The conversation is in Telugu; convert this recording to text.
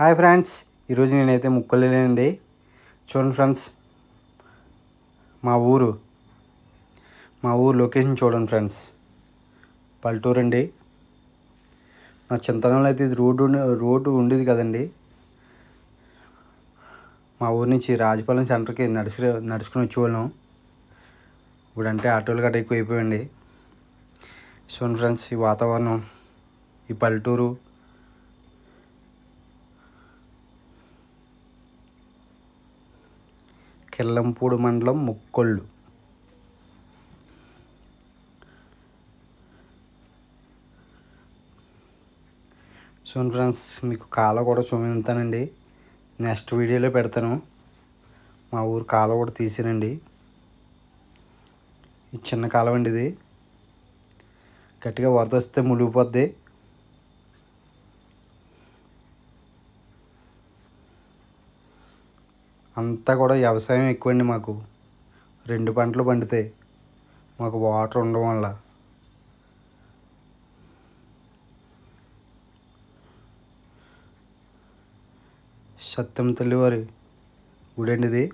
హాయ్ ఫ్రెండ్స్ ఈరోజు నేనైతే ముక్కలేనండి. చూడండి ఫ్రెండ్స్ మా ఊరు మా ఊరు లొకేషన్ చూడండి ఫ్రెండ్స్. పల్లెటూరు అండి నా చింతనంలో అయితే ఇది రోడ్డు రోడ్డు ఉండేది కదండి. మా ఊరు నుంచి రాజపాలెం సెంటర్కి నడుచు నడుచుకుని వచ్చేవాళ్ళం. ఇప్పుడంటే ఆటోలు గట్రా ఎక్కువైపోయండి చూడండి ఫ్రెండ్స్ ఈ వాతావరణం ఈ పల్లెటూరు కిల్లంపూడి మండలం ముక్కొళ్ళు సో ఫ్రెండ్స్ మీకు కాల కూడా చూపిస్తానండి నెక్స్ట్ వీడియోలో పెడతాను. మా ఊరు కాలువ కూడా తీసానండి. ఇది చిన్న కాలం అండి ఇది. గట్టిగా వరద వస్తే మునిగిపోద్ది. అంతా కూడా వ్యవసాయం ఎక్కువండి మాకు. రెండు పంటలు పండితే మాకు వాటర్ ఉండడం వల్ల. సత్యం తల్లివారి గుడి అండి ఇది